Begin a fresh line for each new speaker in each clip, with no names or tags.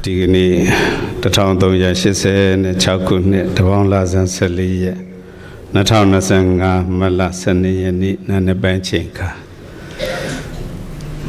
ဒီကနေ့1386ခုနှစ်တပေါင်းလဆန်း14ရက်2025မတ်လ12ရက်နေ့နာနေပိုင်းချိန်ခါ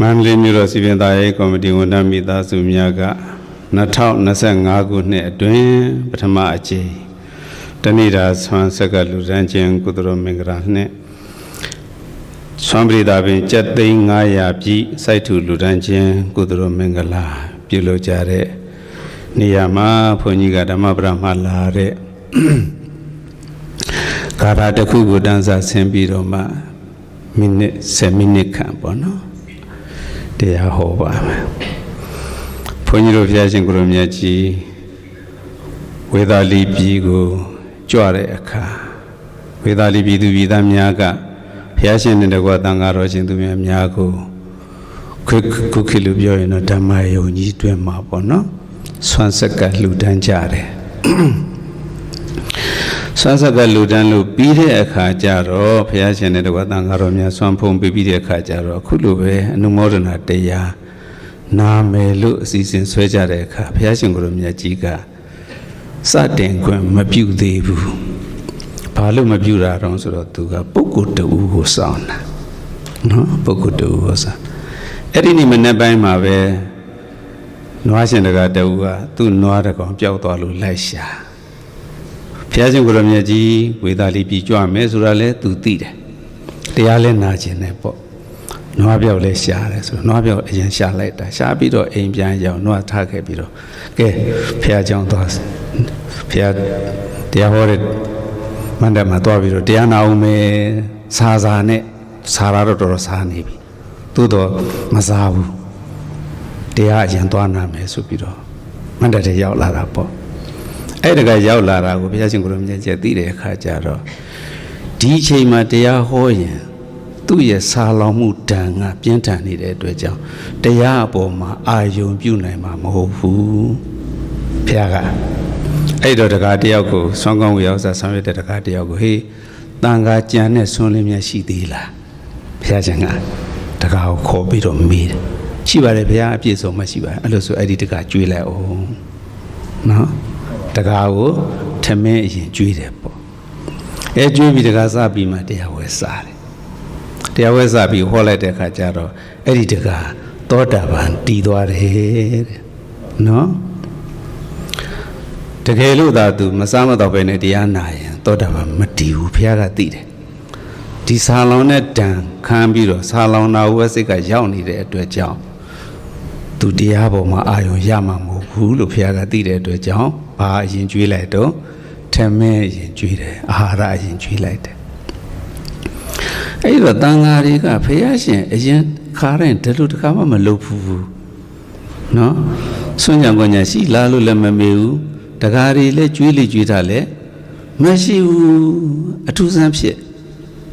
မန္တလေးမြို့တော်စီပင်သားရေးကော်မတီဝန်ထမ်းမိသားစုများက2025ခုနှစ်အတွင်းပထမအကြိမ်တဏိဒါဆွမ်းဆက်ကလူရန်ချင်းကုသရမင်္ဂလာနှင့်ဆွမ်းပရိသာပင်ကြက်သိန်း900ပြည့်စိုက်ထူလူဒန်းချင်းကုသရမင်္ဂလာ ပြုလုပ်ကြတဲ့နေရာမှာဘုန်းကြီးကဓမ္မပဒမှာလာတဲ့ကာရာတစ်ခုကိုတန်းစားဆင်းပြီးတော့မှမိနစ်10မိနစ်ခန့်ပေါ့နော်တရားဟောပါမယ်ဘုန်းကြီးတို့ဘုရားရှင်ကိုရမြတ်ကြီးဝေသာလီပြည်ကိုကြွတဲ့အခါဝေသာလီပြည်သူပြည်သားများကဘုရားရှင်နဲ့တကွာတန်ဃာတော်ရှင်သူများများကို ခွခုခိလို့ပြောရင်တော့ဓမ္မယုံကြီးတွင်မှာပေါ့နော်ဆွမ်းဆက်ကလှူဒန်းကြတယ်ဆွမ်းဆက်ကလှူဒန်းလို့ပြီးတဲ့အခါကျတော့ဘုရားရှင်နဲ့တကွာတန်ဃာတော်များဆွမ်းဖုံးပြီးပြီးတဲ့အခါကျတော့အခုလိုပဲအနုမောဒနာတရားနာမယ်လို့အစီအစဉ်ဆွဲကြတဲ့အခါဘုရားရှင်ကိုယ်တော်မြတ်ကြီးကစတင်ခွင့်မပြုသေးဘူးဘာလို့မပြုတာတော့ဆိုတော့သူကပုဂ္ဂိုလ်တူကိုစောင့်တာနော်ပုဂ္ဂိုလ်တူကိုစောင့် အဲ့ဒီနေ့မနေ့ပိုင်းမှာပဲနွားရှင်တကတူကသူ့နွားတကောင်ပျောက်သွားလို့လိုက်ရှာဘုရားရှင်ကိုယ်တော်မြတ်ကြီးဝေသာလီပြည်ကြွမယ်ဆိုတာလဲသူသိတယ်တရားလဲနာကျင်တယ်ပေါ့နွားပြောက်လဲရှာတယ်ဆိုတော့နွားပြောက်အရင်ရှာလိုက်တာရှာပြီးတော့အိမ်ပြန်ရောက်နွားထားခဲ့ပြီးတော့ကဲဘုရားကြောင့်သွားဘုရားတရားဟောတဲ့မန္တမှာသွားပြီးတော့တရားနာအောင်မယ်စာစာနဲ့စာရတော့တော်တော်စားနေပြီ သို့တော့မစားဘူးတရားအရင်သွားနာမယ်ဆိုပြီးတော့မန္တတဲ့ရောက်လာတာပေါ့အဲ့တကရောက်လာတာကိုဘုရားရှင်ကိုယ်တော်မြတ်ကျက်သိတဲ့အခါကျတော့ဒီအချိန်မှာတရားဟောရင်သူ့ရဲ့ဆာလောင်မှုတန်ကပြင်းထန်နေတဲ့အတွက်ကြောင့်တရားအပေါ်မှာအာယုံပြုနိုင်မှာမဟုတ်ဘူးဘုရားကအဲ့တော့တကားတယောက်ကိုဆွမ်းကောင်းဝေရောက်စားဆောင်ရွက်တဲ့တကားတယောက်ကိုဟေးတန်ခါကြံတဲ့ဆွမ်းလင်းများရှိသေးလားဘုရားရှင်က တကားကိုခေါ်ပြီးတော့မေးတယ်ရှိပါတယ်ဘုရားအပြည့်စုံမှရှိပါတယ်အဲ့လိုဆိုအဲ့ဒီတကားကျွေးလိုက်အောင်နော်တကားကိုထမင်းအရင်ကျွေးတယ်ပေါ့အဲကျွေးပြီးတကားစပြီးမှတရားဝဲစားတယ်တရားဝဲစားပြီးဟောလိုက်တဲ့အခါကျတော့အဲ့ဒီတကားသောတာပန်တည်သွားတယ်တဲ့နော်တကယ်လို့သာသူမစားမတော့ပဲနဲ့တရားနာရင်သောတာပန်မတည်ဘူးဘုရားကသိတယ် ဒီဆာလောင်နဲ့တန်ခံပြီးတော့ဆာလောင်နာဝဲစိတ်ကရောက်နေတဲ့အတွက်ကြောင့်သူတရားပေါ်မှာအာယုံရမှာမဟုတ်ဘူးလို့ဘုရားကသိတဲ့အတွက်ကြောင့်ဘာအရင်ကျွေးလိုက်တော့ထမင်းအရင်ကျွေးတယ်အာဟာရအရင်ကျွေးလိုက်တယ်အဲ့တော့တန်ဃာတွေကဘုရားရှင်အရင်ခါရင်ဒီလိုတခါမှမလုပ်ဘူးနော်ဆွမ်းကြံကွန်ညာရှိလားလို့လည်းမမေးဘူးတကားတွေလည်းကျွေးလေကျွေးတာလည်းမရှိဘူးအထူးဆန်းဖြစ်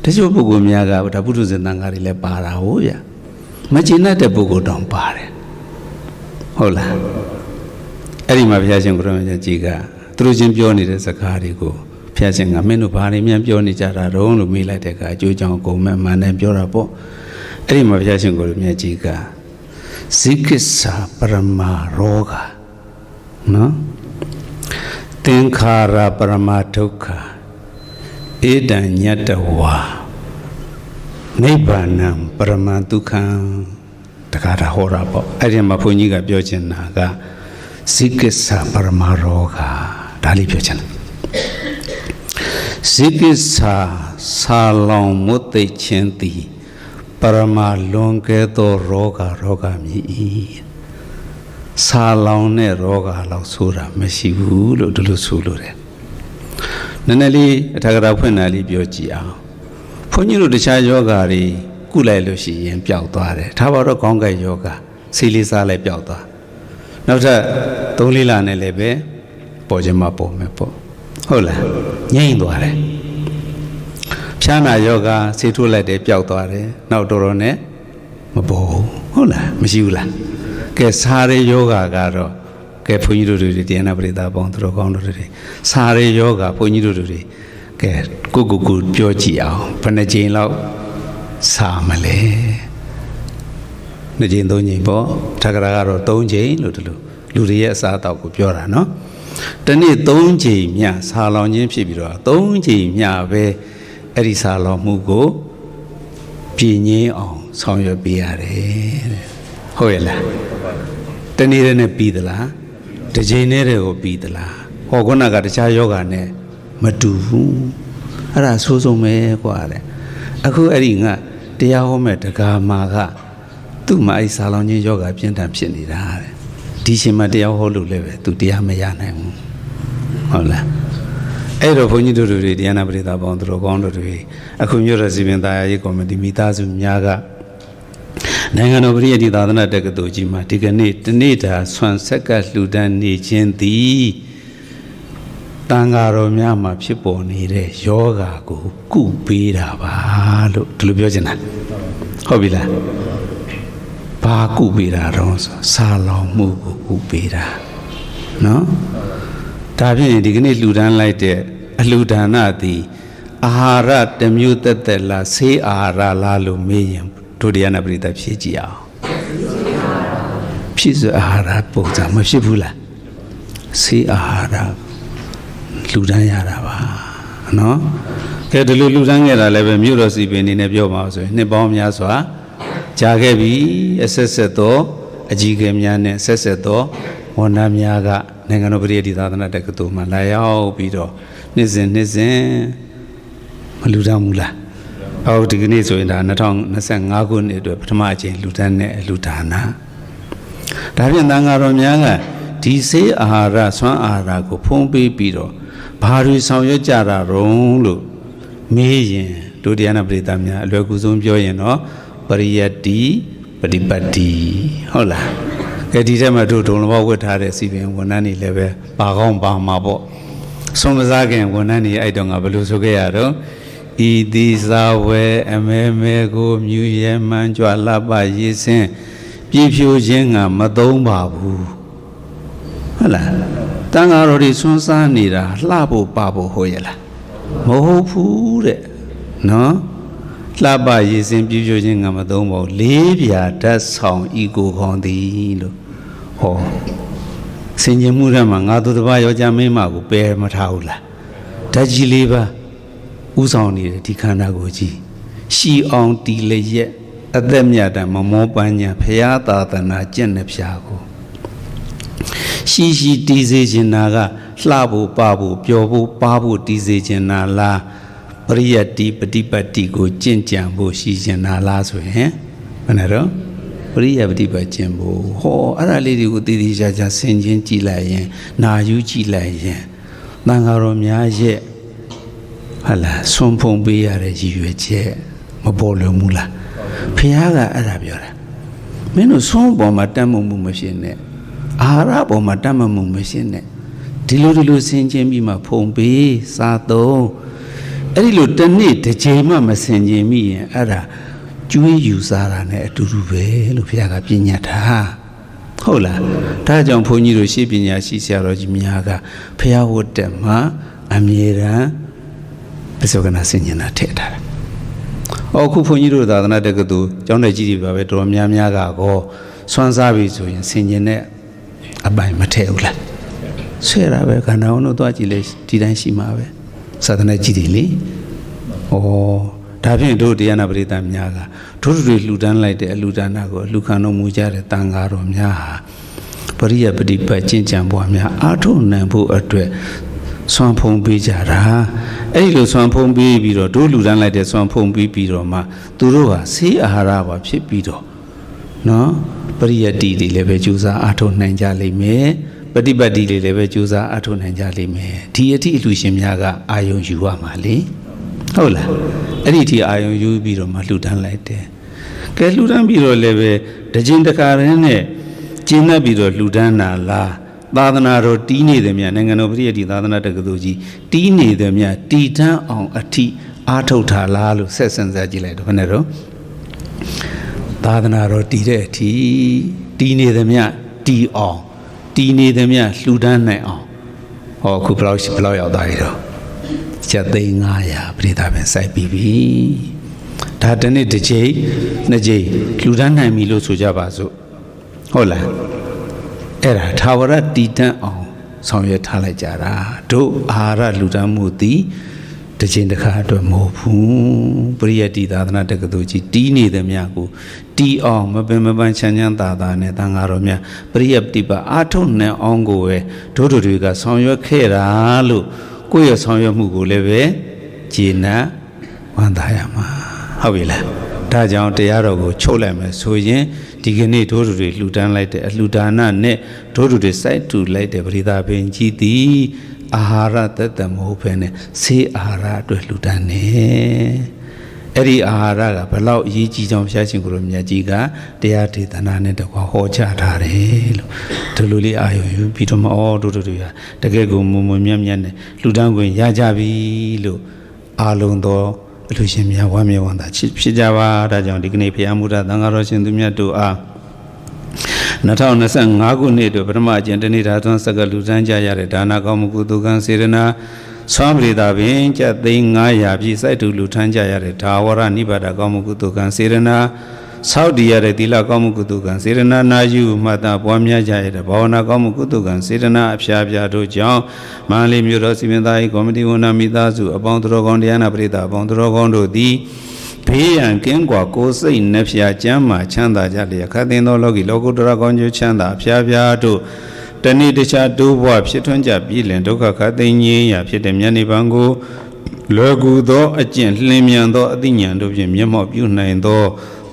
တချို့ပုဂ္ဂိုလ်များကဒါပုထုဇဉ်တန်ဃာတွေလည်းပါတာဟုတ်ရမကျင်တတ်တဲ့ပုဂ္ဂိုလ်တောင်ပါတယ်ဟုတ်လားအဲ့ဒီမှာဘုရားရှင်ကိုရမကြီးကသူတို့ချင်းပြောနေတဲ့စကားတွေကိုဘုရားရှင်ကမင်းတို့ဘာတွေများပြောနေကြတာတုံးလို့မေးလိုက်တဲ့အခါအကျိုးကြောင့်အကုန်မဲ့မှန်တယ်ပြောတာပေါ့အဲ့ဒီမှာဘုရားရှင်ကိုရမကြီးကဇိကိစ္ဆာပရမရောဂနော်သင်္ခါရပရမဒုက္ခ ဧတံညတဝါနိဗ္ဗာနံပရမဒုက္ခံတခါတာဟောတာပေါ့အဲ့ဒီမှာဘုန်းကြီးကပြောချင်တာကဇိကိစ္ဆာပရမရောဂဒါလေးပြောချင်တယ်ဇိကိစ္ဆာဆာလောင်မွတ်သိပ်ခြင်းသည်ပရမလွန်ကဲသောရောဂရောဂမြည်၏ဆာလောင်တဲ့ရောဂလောက်ဆိုတာမရှိဘူးလို့ဒီလိုဆိုလို့တယ် နည်းနည်းလေးအထာဂရဖွင့်တာလေးပြောကြည့်အောင်ဘုန်းကြီးတို့တခြားယောဂါတွေကုလိုက်လို့ရှိရင်ပျောက်သွားတယ်ဒါပါတော့ခေါင်းကိုက်ယောဂါဆေးလေးစားလိုက်ပျောက်သွားနောက်ထပ်၃လေးလာနဲ့လည်းပဲပေါ်ခြင်းမပေါ်မယ်ပေါ့ဟုတ်လားငြိမ့်သွားတယ်ဖြာနာယောဂါဆေးထိုးလိုက်တယ်ပျောက်သွားတယ်နောက်တော်တော်နဲ့မပေါ်ဘူးဟုတ်လားမရှိဘူးလားကဲစားရယောဂါကတော့ ကဲဘုန်းကြီးတို့တွေတရားနာပရိသတ်ပေါင်းသူတော်ကောင်းတို့တွေစားရယောဂါဘုန်းကြီးတို့တွေကဲကိုကိုကိုပြောကြည့်အောင်ဘယ်နှကြိမ်လောက်စားမလဲနှစ်ကြိမ်သုံးကြိမ်ပေါ့ထက္ကရာကတော့၃ကြိမ်လို့ဒီလိုလူတွေရဲ့အစားအသောက်ကိုပြောတာနော်တနေ့၃ချိန်မြဆာလောင်ခြင်းဖြစ်ပြီးတော့၃ချိန်မြပဲအဲ့ဒီဆာလောင်မှုကိုပြင်းငင်းအောင်ဆောင်ရွက်ပေးရတယ်တဲ့ဟုတ်ရဲ့လားတနေ့တည်းနဲ့ပြီးသလား တချိန်နဲ့တည်းကိုပြီးသလားဟောခုနကတခြားယောဂာနဲ့မတူဘူးအဲ့ဒါဆိုးဆုံးပဲကွာတဲ့အခုအဲ့ဒီငါတရားဟောမဲ့ဒကာမာကသူ့မှာအဲ့ဆာလောင်ချင်းယောဂပြင်းထန်ဖြစ်နေတာတဲ့ဒီချိန်မှာတရားဟောလို့လည်းပဲသူတရားမရနိုင်ဘူးဟုတ်လားအဲ့တော့ဘုန်းကြီးတို့တွေတရားနာပရိသတ်ပေါင်းတို့ကောင်းတို့တွေအခုမြို့တော်စီမံသားရေးကော်မတီမိသားစုများက နိုင်ငံတော်ပြည်အသာသနာတက္ကသိုလ်ကြီးမှာဒီကနေ့တနေ့တာဆွမ်းဆက်ကလှူဒန်းနေခြင်းသည်တန်ဃာတော်များမှာဖြစ်ပေါ်နေတဲ့ယောဂါကိုကုပေးတာပါလို့ဒီလိုပြောချင်တာဟုတ်ပြီလားဘာကုပေးတာတော့ဆိုစာလောင်မှုကိုကုပေးတာနော်ဒါဖြင့်ဒီကနေ့လှူဒန်းလိုက်တဲ့အလှူဒါနသည်အာဟာရတစ်မျိုးသက်သက်လားဆေးအာဟာရလားလို့မေးရင် ဒုတိယနာပရိသတ်ဖြေကြည့်အောင်ဖြစ်စွာအာဟာရပုံစံမဖြစ်ဘူးလားဆေးအာဟာရလှူဒန်းရတာပါနော်ကဲဒီလိုလှူဒန်းခဲ့တာလည်းပဲမြို့တော်စီပင်နေနဲ့ပြောပါဆိုရင်နှစ်ပေါင်းများစွာကြာခဲ့ပြီအဆက်ဆက်သောအကြီးကဲများနဲ့ဆက်ဆက်သောဝန်ထမ်းများကနိုင်ငံတော်ပြည်ထောင်သာသနာတက္ကသိုလ်မှာလာရောက်ပြီးတော့နှစ်စဉ်နှစ်စဉ်မလူတန်းဘူးလား အော်ဒီကနေ့ဆိုရင်ဒါ2025ခုနှစ်အတွက်ပထမအကြိမ်လူတန်းနဲ့လူဒါနာဒါဖြင့်သံဃာတော်များကဒီစေးအာဟာရဆွမ်းအာဟာရကိုဖုံးပေးပြီးတော့ဘာတွေဆောင်ရွက်ကြတာတုံးလို့မေးရင်ဒုတိယနာပရိသတ်များအလွယ်ကူဆုံးပြောရင်တော့ပရိယတ္တိပฏิပတ်တိဟုတ်လားကဲဒီထဲမှာတို့ဒုံလဘဝတ်ထားတဲ့စီပင်ဝန်ထမ်းတွေလည်းပဲပါကောင်းပါမှာပေါ့ဆုံးမစားခင်ဝန်ထမ်းတွေအဲ့တော့ငါဘယ်လိုဆိုခဲ့ရတော့ ဤတိသာဝဲအမဲမဲကိုမြူရဲမှန်းကြွလှပရေးစင်းပြည့်ဖြိုခြင်းကမသုံးပါဘူးဟုတ်လားတန်ဃာတော်တွေဆွမ်းစားနေတာလှဖို့ပါဖို့ဟောရလားမဟုတ်ဘူးတဲ့နော်လှပရေးစင်းပြည့်ဖြိုခြင်းကမသုံးပါဘူးလေးပြာဓာတ်ဆောင်ဤကိုခေါ်သည်လို့ဟောစင်ကြင်မှုရမှာငါတို့တစ်ပါးယောက်ျားမိန်းမကိုပယ်မထားဘူးလားဓာတ်ကြီးလေးပါ ဥဆောင်နေတဲ့ဒီခန္ဓာကိုယ်ကြီးရှီအောင်တီလျက်အသက်မြတ်တမမောပညာဖရာသာသနာကျင့်တဲ့ဖြာကိုရှီရှီတီးစေခြင်းနာကလှဖို့ပဖို့ပျော်ဖို့ပါဖို့တီးစေခြင်းနာလားပရိယတ္တိပฏิပတ်တိကိုကျင့်ကြံဖို့ရှိခြင်းနာလားဆိုရင်ဘယ်နဲ့တော့ပရိယပฏิပတ်ခြင်းဖို့ဟောအဲ့ဒါလေးတွေကိုတည်တည်ချာချာဆင်ခြင်ကြည့်လိုက်ရင်နာယူကြည့်လိုက်ရင်တန်ဃာတော်များရဲ့ ဟာလားဆွန်ဖုံပေးရတဲ့ရည်ရွယ်ချက်မပေါ်လွန်ဘူးလားဖះကအဲ့ဒါပြောတာမင်းတို့ဆွန်ပေါ်မှာတတ်မှုမှုမဖြစ်နဲ့အာဟာရပေါ်မှာတတ်မှုမှုမဖြစ်နဲ့ဒီလိုဒီလိုဆင်ခြင်ပြီးမှဖုံပေးစားသုံးအဲ့ဒီလိုတစ်နေ့တစ်ချိန်မှမဆင်ခြင်မိရင်အဲ့ဒါကျွေးယူစားတာနဲ့အတူတူပဲလို့ဖះကပြညတ်တာဟုတ်လားဒါကြောင့်ဘုန်းကြီးတို့ရှေ့ပညာရှိဆရာတော်ကြီးများကဖះဝတ်တက်မှာအမြဲတမ်း ပစ္စုကနာဆင်ញင်တာထည့်ထားတယ်။အော်ခုဘုန်းကြီးတို့သာသနာတက္ကသိုလ်ကျောင်းတော်ကြီးတွေပါပဲတော်တော်များများကကောဆွမ်းစားပြီဆိုရင်ဆင်ញင်တဲ့အပိုင်မထည့်ဘူးလား။ဆွဲတာပဲခန္ဓာအောင်တို့သွားကြည့်လေဒီတိုင်းရှိမှာပဲ။သာသနာကြီးတွေလေ။အော်ဒါဖြင့်တို့တရားနာပရိသတ်များကတို့တွေလှူဒန်းလိုက်တဲ့အလှူဒါနကိုလှူခံတော်မူကြတဲ့တန်ဃာတော်များဟာပရိယပฏิပတ်ကျင့်ကြံပွားများအာထုနိုင်ဖို့အတွက် ဆွမ်းဖုံးပေးကြတာအဲ့ဒီလိုဆွမ်းဖုံးပေးပြီးတော့တို့လူတန်းလိုက်တဲ့ဆွမ်းဖုံးပေးပြီးတော့မှသူတို့ဟာဆေးအာဟာရပါဖြစ်ပြီးတော့နော်ပရိယတ္တိတွေလည်းပဲကြိုးစားအားထုတ်နိုင်ကြလိမ့်မယ်ပฏิပတ်တိတွေလည်းပဲကြိုးစားအားထုတ်နိုင်ကြလိမ့်မယ်ဒီအထိအလှရှင်များကအာယုံယူရမှာလေဟုတ်လားအဲ့ဒီအထိအာယုံယူပြီးတော့မှလှူဒန်းလိုက်တယ်ကဲလှူဒန်းပြီးတော့လည်းပဲတခြင်းတကာရင်းနဲ့ကျင်းတ်ပြီးတော့လှူဒန်းတာလား သာသနာတော်တီးနေတယ်မြနိုင်ငံတော်ပြည်တည်သာသနာတက္ကသိုလ်ကြီးတီးနေတယ်မြတီတန်းအောင်အထိအားထုတ်ထားလားလို့ဆက်စင်စားကြည့်လိုက်တော့ဘယ်နဲ့တော့သာသနာတော်တီးတဲ့အထိတီးနေတယ်မြတီးအောင်တီးနေတယ်မြလှူဒန်းနိုင်အောင်ဟောခုဘယ်လောက်ဘယ်လောက်ရောက်သွားပြီတော့ချက်သိန်း900ပြည်သားပဲစိုက်ပြီးပြီဒါတနေ့တစ်ချိန်နှစ်ချိန်လှူဒန်းနိုင်ပြီလို့ဆိုကြပါစို့ဟုတ်လား အဲ့ဒါသာဝရတည်တံ့အောင်ဆောင်ရွက်ထားလိုက်ကြတာတို့အာဟာရလူတန်းမှုသည်တစ်ချိန်တစ်ခါအတွက်မဟုတ်ဘူးပရိယတ္တိသာသနာတက္ကသိုလ်ကြီးတီးနေသည်များကိုတီးအောင်မပင်မပန်းချမ်းချမ်းသာသာနဲ့တန်ဃာတော်များပရိယတ္တိပါအာထုံနဲ့အောင်ကိုပဲတို့တို့တွေကဆောင်ရွက်ခဲ့တာလို့ကိုယ့်ရဲ့ဆောင်ရွက်မှုကိုလည်းပဲဂျေနပ်ဝမ်းသာရမှာဟုတ်ပြီလား ဒါကြောင့်တရားတော်ကိုချုပ်လိုက်မယ်ဆိုရင်ဒီကနေ့တို့တို့တွေလှူဒန်းလိုက်တဲ့အလှူဒါနနဲ့တို့တို့တွေစိုက်တူလိုက်တဲ့ပရိသတ်ပင်ကြီးသည်အာဟာရသက်သက်မဟုတ်ဘဲနဲ့ဆေးအာဟာရအတွက်လှူဒန်းနေအဲ့ဒီအာဟာရကဘယ်လောက်အရေးကြီးကြောင်းဘုရားရှင်ကိုယ်တော်မြတ်ကြီးကတရားဒေသနာနဲ့တကွာဟောကြားထားတယ်လို့ဒီလိုလေးအာယုံယူပြီးတော့မအော်တို့တို့တွေကတကယ်ကိုမုံမုံမြတ်မြတ်နဲ့လှူဒန်းခွင့်ရကြပြီလို့အာလုံးတော် အလူရှင်များဝမ်းမြောက်ဝမ်းသာဖြစ်ကြပါဒါကြောင့်ဒီကနေ့ဘုရားမူတာသံဃာတော်ရှင်သူမြတ်တို့အား2025ခုနှစ်အတွက်ပထမအကျင့်တနေ့ဓာသွန်းစကလူစမ်းကြရတဲ့ဒါနာကောင်းမှုကုသကံစေရနာဆွမ်းပရိသာပင်ကျက်သိန်း900ပြည့်စိုက်တူလူထမ်းကြရတဲ့ဒါဝရနိဗ္ဗာဒကောင်းမှုကုသကံစေရနာ ဆောက်တည်ရတဲ့သီလကောင်းမှုကုသကံစေရနာနာယူမှတ်သားပွားများကြရတဲ့ဘာဝနာကောင်းမှုကုသကံစေရနာအဖျားဖျားတို့ကြောင့်မန္တလေးမြို့တော်စီမံသားရေးကော်မတီဝန်ထမ်းမိသားစုအပေါင်းတော်ကောင်းတရားနာပရိသတ်အပေါင်းတော်ကောင်းတို့သည်ဘေးရန်ကင်းကွာကိုယ်စိတ်နှဖျားကျမ်းမာချမ်းသာကြလျက်ခတ်သိမ်းသောလောကီလောကုတ္တရာကောင်းကျိုးချမ်းသာအဖျားဖျားတို့တဏိတခြားတိုးဘွားဖြစ်ထွန်းကြပြည်လင်ဒုက္ခခတ်သိမ်းငြိမ်းရာဖြစ်တဲ့မြတ်နိဗ္ဗာန်ကိုလွယ်ကူသောအကျင့်လင်းမြန်သောအသိဉာဏ်တို့ဖြင့်မျက်မှောက်ပြုနိုင်သော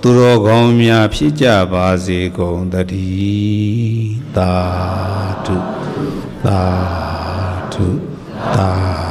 သူတော်ကောင်းများဖြစ်ကြပါစေကုန်သတည်းသာဓုသာဓုသာ